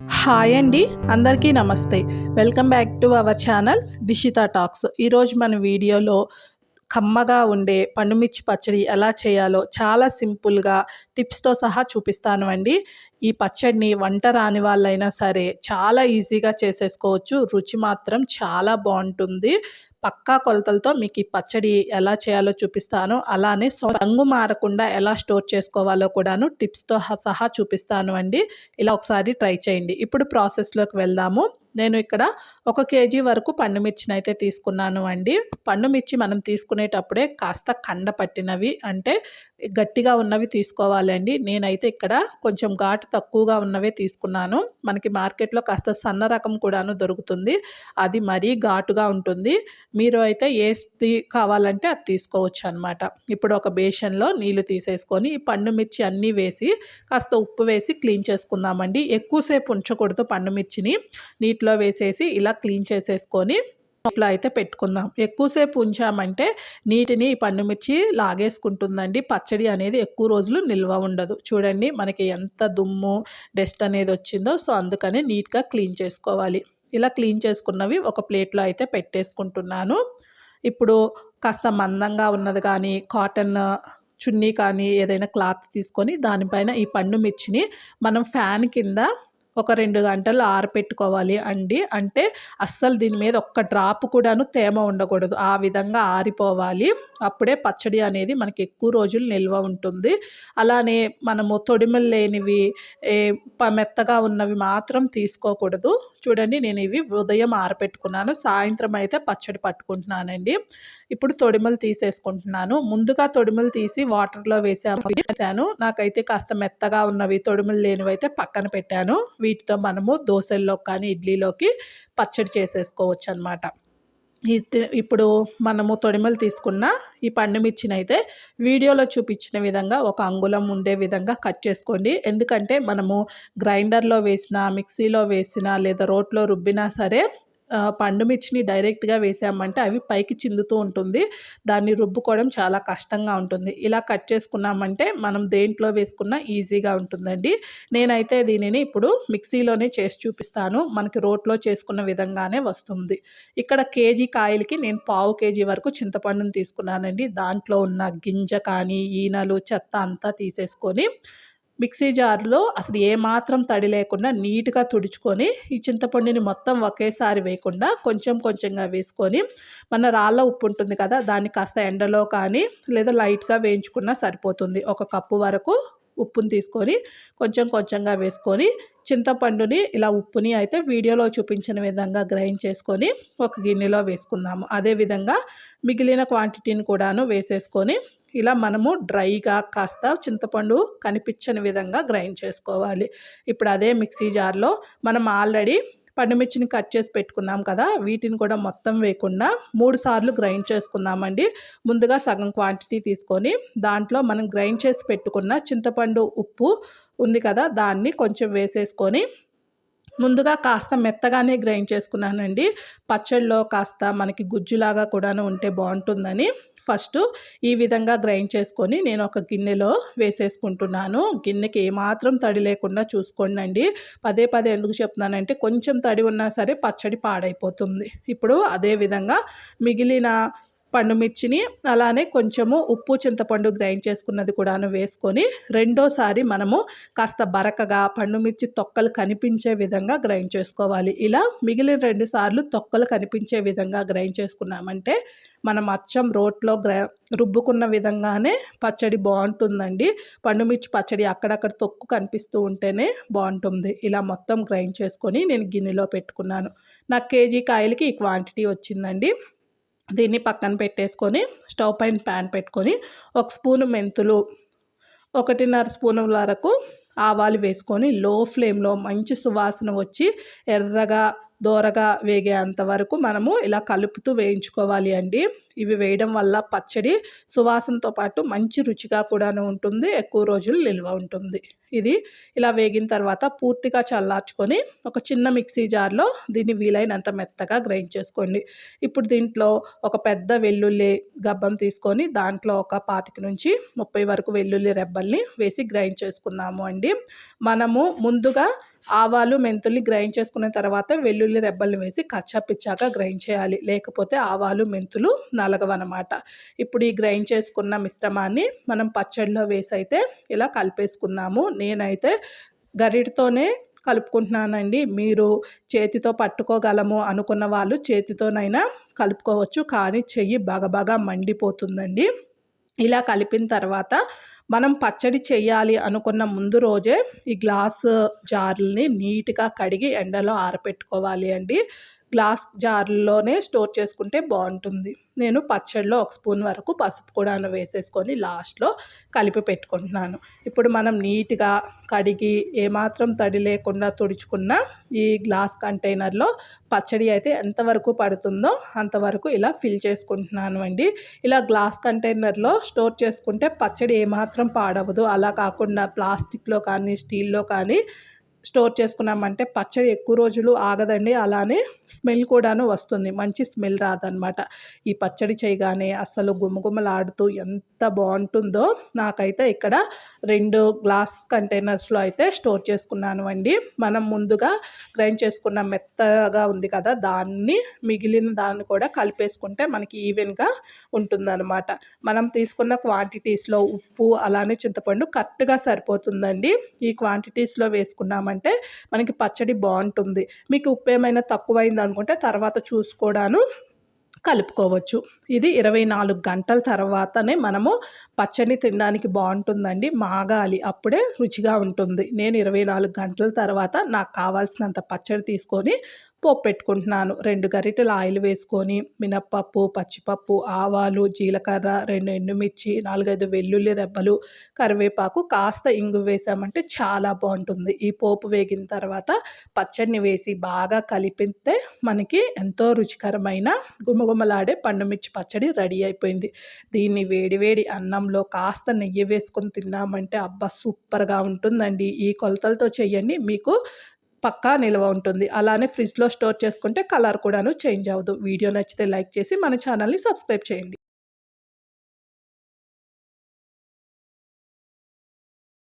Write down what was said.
Hi అండి అందరికీ నమస్తే. Welcome back to our channel Dishitha talks ఈరోజు మన వీడియోలో కమ్మగా ఉండే పండుమిర్చి పచ్చడి ఎలా చేయాలో చాలా సింపుల్గా టిప్స్తో సహా చూపిస్తాను అండి. ఈ పచ్చడిని వంట రాని వాళ్ళైనా సరే చాలా ఈజీగా చేసేసుకోవచ్చు. రుచి మాత్రం చాలా బాగుంటుంది. పక్కా కొలతలతో మీకు ఈ పచ్చడి ఎలా చేయాలో చూపిస్తాను. అలానే రంగు మారకుండా ఎలా స్టోర్ చేసుకోవాలో కూడాను టిప్స్తో సహా చూపిస్తాను అండి. ఇలా ఒకసారి ట్రై చేయండి. ఇప్పుడు ప్రాసెస్లోకి వెళ్దాము. నేను ఇక్కడ ఒక కేజీ వరకు పండు మిర్చిని అయితే తీసుకున్నాను అండి. పండు మిర్చి మనం తీసుకునేటప్పుడే కాస్త కండ పట్టినవి అంటే గట్టిగా ఉన్నవి తీసుకోవాలండి నేనైతే ఇక్కడ కొంచెం ఘాటు తక్కువగా ఉన్నవే తీసుకున్నాను. మనకి మార్కెట్లో కాస్త సన్న రకం కూడాను దొరుకుతుంది. అది మరీ ఘాటుగా ఉంటుంది. మీరు అయితే ఏది కావాలంటే అది తీసుకోవచ్చు అనమాట ఇప్పుడు ఒక బేషన్లో నీళ్ళు తీసేసుకొని ఈ పండు మిర్చి అన్నీ వేసి కాస్త ఉప్పు వేసి క్లీన్ చేసుకుందామండి. ఎక్కువసేపు ఉంచకూడదు పండు మిర్చిని. నీటిలో వేసేసి ఇలా క్లీన్ చేసేసుకొని ఇట్లా అయితే పెట్టుకుందాం. ఎక్కువసేపు ఉంచామంటే నీటిని ఈ పండుమిర్చి లాగేసుకుంటుందండి. పచ్చడి అనేది ఎక్కువ రోజులు నిల్వ ఉండదు. చూడండి మనకి ఎంత దుమ్ము డస్ట్ అనేది వచ్చిందో సో అందుకని నీట్గా క్లీన్ చేసుకోవాలి. ఇలా క్లీన్ చేసుకున్నవి ఒక ప్లేట్లో అయితే పెట్టేసుకుంటున్నాను. ఇప్పుడు కాస్త మందంగా ఉన్నది కానీ కాటన్ చున్నీ కానీ ఏదైనా క్లాత్ తీసుకొని దానిపైన ఈ పండు మిర్చిని మనం ఫ్యాన్ కింద ఒక రెండు గంటలు ఆరపెట్టుకోవాలి అండి. అంటే అస్సలు దీని మీద ఒక్క డ్రాప్ కూడాను తేమ ఉండకూడదు. ఆ విధంగా ఆరిపోవాలి. అప్పుడే పచ్చడి అనేది మనకి ఎక్కువ రోజులు నిల్వ ఉంటుంది. అలానే మనము తొడిమలు లేనివి మెత్తగా ఉన్నవి మాత్రం తీసుకోకూడదు. చూడండి నేను ఇవి ఉదయం ఆరపెట్టుకున్నాను సాయంత్రం అయితే పచ్చడి పట్టుకుంటున్నానండి. ఇప్పుడు తొడిమలు తీసేసుకుంటున్నాను. ముందుగా తొడిమలు తీసి వాటర్లో వేసాను. నాకైతే కాస్త మెత్తగా ఉన్నవి తొడిమలు లేనివి అయితే పక్కన పెట్టాను. వీటితో మనము దోశల్లో కానీ ఇడ్లీలోకి పచ్చడి చేసేసుకోవచ్చు అనమాట ఇప్పుడు మనము తొడిమలు తీసుకున్న ఈ పండు మిర్చిని అయితే వీడియోలో చూపించిన విధంగా ఒక అంగుళం ఉండే విధంగా కట్ చేసుకోండి. ఎందుకంటే మనము గ్రైండర్లో వేసిన మిక్సీలో వేసిన లేదా రోట్లో రుబ్బినా సరే పండు మిర్చిని డైరెక్ట్గా వేసామంటే అవి పైకి చిందుతూ ఉంటుంది. దాన్ని రుబ్బుకోవడం చాలా కష్టంగా ఉంటుంది. ఇలా కట్ చేసుకున్నామంటే మనం దేంట్లో వేసుకున్నా ఈజీగా ఉంటుందండి. నేనైతే దీనిని ఇప్పుడు మిక్సీలోనే చేసి చూపిస్తాను. మనకి రోట్లో చేసుకున్న విధంగానే వస్తుంది. ఇక్కడ కేజీ కాయలకి నేను పావు కేజీ వరకు చింతపండుని తీసుకున్నానండి. దాంట్లో ఉన్న గింజ కానీ ఈనలు చెత్త అంతా తీసేసుకొని మిక్సీ జార్లో అసలు ఏమాత్రం తడి లేకుండా నీట్గా తుడుచుకొని ఈ చింతపండుని మొత్తం ఒకేసారి వేయకుండా కొంచెం కొంచెంగా వేసుకొని మన రాళ్ళ ఉప్పు ఉంటుంది కదా దాన్ని కాస్త ఎండలో కానీ లేదా లైట్గా వేయించుకున్నా సరిపోతుంది. ఒక కప్పు వరకు ఉప్పుని తీసుకొని కొంచెం కొంచెంగా వేసుకొని చింతపండుని ఇలా ఉప్పుని అయితే వీడియోలో చూపించిన విధంగా గ్రైండ్ చేసుకొని ఒక గిన్నెలో వేసుకుందాము. అదేవిధంగా మిగిలిన క్వాంటిటీని కూడాను వేసేసుకొని ఇలా మనము డ్రైగా కాస్త చింతపండు కనిపించని విధంగా గ్రైండ్ చేసుకోవాలి. ఇప్పుడు అదే మిక్సీ జార్లో మనం ఆల్రెడీ పండుమిర్చిని కట్ చేసి పెట్టుకున్నాం కదా వీటిని కూడా మొత్తం వేయకుండా మూడు సార్లు గ్రైండ్ చేసుకుందామండి. ముందుగా సగం క్వాంటిటీ తీసుకొని దాంట్లో మనం గ్రైండ్ చేసి పెట్టుకున్న చింతపండు ఉప్పు ఉంది కదా దాన్ని కొంచెం వేసేసుకొని ముందుగా కాస్త మెత్తగానే గ్రైండ్ చేసుకున్నానండి. పచ్చళ్ళలో కాస్త మనకి గుజ్జులాగా కూడాను ఉంటే బాగుంటుందని. ఫస్ట్ ఈ విధంగా గ్రైండ్ చేసుకొని నేను ఒక గిన్నెలో వేసేసుకుంటున్నాను. గిన్నెకి ఏమాత్రం తడి లేకుండా చూసుకోండి పదే పదే ఎందుకు చెప్తున్నానంటే కొంచెం తడి ఉన్నా సరే పచ్చడి పాడైపోతుంది. ఇప్పుడు అదే విధంగా మిగిలిన పండుమిర్చిని అలానే కొంచెము ఉప్పు చింతపండు గ్రైండ్ చేసుకున్నది కూడాను వేసుకొని రెండోసారి మనము కాస్త బరకగా పండుమిర్చి తొక్కలు కనిపించే విధంగా గ్రైండ్ చేసుకోవాలి. ఇలా మిగిలిన రెండు సార్లు తొక్కలు కనిపించే విధంగా గ్రైండ్ చేసుకున్నామంటే మనం అచ్చం రోట్లో గ్రై రుబ్బుకున్న విధంగానే పచ్చడి బాగుంటుందండి. పండుమిర్చి పచ్చడి అక్కడక్కడ తొక్కు కనిపిస్తూ ఉంటేనే బాగుంటుంది. ఇలా మొత్తం గ్రైండ్ చేసుకొని నేను గిన్నెలో పెట్టుకున్నాను. నాకు కేజీ కాయలకి ఈ క్వాంటిటీ వచ్చిందండి. దీన్ని పక్కన పెట్టేసుకొని స్టవ్ పైన ప్యాన్ పెట్టుకొని ఒక స్పూను మెంతులు ఒకటిన్నర స్పూన్ వరకు ఆవాలు వేసుకొని లో ఫ్లేమ్లో మంచి సువాసన వచ్చి ఎర్రగా దోరగా వేగేంత వరకు మనము ఇలా కలుపుతూ వేయించుకోవాలి అండి. ఇవి వేయడం వల్ల పచ్చడి సువాసనతో పాటు మంచి రుచిగా కూడాను ఉంటుంది ఎక్కువ రోజులు నిల్వ ఉంటుంది. ఇది ఇలా వేగిన తర్వాత పూర్తిగా చల్లార్చుకొని ఒక చిన్న మిక్సీ జార్లో దీన్ని వీలైనంత మెత్తగా గ్రైండ్ చేసుకోండి. ఇప్పుడు దీంట్లో ఒక పెద్ద వెల్లుల్లి గబ్బం తీసుకొని దాంట్లో ఒక పాతిక నుంచి ముప్పై వరకు వెల్లుల్లి రెబ్బల్ని వేసి గ్రైండ్ చేసుకుందాము అండి. మనము ముందుగా ఆవాలు మెంతుల్ని గ్రైండ్ చేసుకున్న తర్వాత వెల్లుల్లి రెబ్బల్ని వేసి కచ్చాపిచ్చాక గ్రైండ్ చేయాలి. లేకపోతే ఆవాలు మెంతులు నలగవన్నమాట ఇప్పుడు ఈ గ్రైండ్ చేసుకున్న మిశ్రమాన్ని మనం పచ్చడిలో వేసి అయితే ఇలా కలిపేసుకుందాము. నేనైతే గరిటితోనే కలుపుకుంటున్నానండి. మీరు చేతితో పట్టుకోగలము అనుకున్న వాళ్ళు చేతితోనైనా కలుపుకోవచ్చు. కానీ చెయ్యి బాగా బాగా మండిపోతుందండి. ఇలా కలిపిన తర్వాత మనం పచ్చడి చేయాలి అనుకున్న ముందు రోజే ఈ గ్లాస్ జార్లని నీట్గా కడిగి ఎండలో ఆరపెట్టుకోవాలి అండి. గ్లాస్ జార్లోనే స్టోర్ చేసుకుంటే బాగుంటుంది. నేను పచ్చడిలో ఒక స్పూన్ వరకు పసుపు కూడా వేసేసుకొని లాస్ట్లో కలిపి పెట్టుకుంటున్నాను. ఇప్పుడు మనం నీట్గా కడిగి ఏమాత్రం తడి లేకుండా తుడుచుకున్న ఈ గ్లాస్ కంటైనర్లో పచ్చడి అయితే ఎంతవరకు పడుతుందో అంతవరకు ఇలా ఫిల్ చేసుకుంటున్నాను అండి. ఇలా గ్లాస్ కంటైనర్లో స్టోర్ చేసుకుంటే పచ్చడి ఏమాత్రం పాడవదు. అలా కాకుండా ప్లాస్టిక్లో కానీ స్టీల్లో కానీ స్టోర్ చేసుకున్నామంటే పచ్చడి ఎక్కువ రోజులు ఆగదండి. అలానే స్మెల్ కూడాను వస్తుంది. మంచి స్మెల్ రాదనమాట ఈ పచ్చడి చేయగానే అసలు గుమగుమలాడుతూ ఎంత బాగుంటుందో నాకైతే ఇక్కడ రెండు గ్లాస్ కంటైనర్స్లో అయితే స్టోర్ చేసుకున్నాను అండి. మనం ముందుగా గ్రైండ్ చేసుకున్న మెత్తగా ఉంది కదా దాన్ని మిగిలిన దాన్ని కూడా కలిపేసుకుంటే మనకి ఈవెన్గా ఉంటుందన్నమాట. మనం తీసుకున్న క్వాంటిటీస్లో ఉప్పు అలానే చింతపండు కరెక్ట్గా సరిపోతుందండి. ఈ క్వాంటిటీస్లో వేసుకున్నామంటే అంటే మనకి పచ్చడి బాగుంటుంది. మీకు ఉప్పు ఏమైనా తక్కువైంది అనుకుంటే తర్వాత చూసుకోవడాను కలుపుకోవచ్చు. ఇది ఇరవై నాలుగు గంటల తర్వాతనే మనము పచ్చడి తినడానికి బాగుంటుందండి. మాగాలి అప్పుడే రుచిగా ఉంటుంది. నేను ఇరవై నాలుగు గంటల తర్వాత నాకు కావాల్సినంత పచ్చడి తీసుకొని పోపు పెట్టుకుంటున్నాను. రెండు గరిటెలు ఆయిల్ వేసుకొని మినప్పప్పు పచ్చిపప్పు ఆవాలు జీలకర్ర రెండు ఎండుమిర్చి నాలుగైదు వెల్లుల్లి రెబ్బలు కరివేపాకు కాస్త ఇంగు వేసామంటే చాలా బాగుంటుంది. ఈ పోపు వేగిన తర్వాత పచ్చడిని వేసి బాగా కలిపితే మనకి ఎంతో రుచికరమైన గుమగుమలాడే పండుమిర్చి పచ్చడి రెడీ అయిపోయింది. దీన్ని వేడివేడి అన్నంలో కాస్త నెయ్యి వేసుకొని తిన్నామంటే అబ్బా సూపర్గా ఉంటుందండి. ఈ కొలతలతో చేయండి. మీకు పక్కా నిల్వ ఉంటుంది. అలానే ఫ్రిడ్జ్లో స్టోర్ చేసుకుంటే కలర్ కూడాను చేంజ్ అవ్వదు. వీడియో నచ్చితే లైక్ చేసి మన ఛానల్ని సబ్స్క్రైబ్ చేయండి.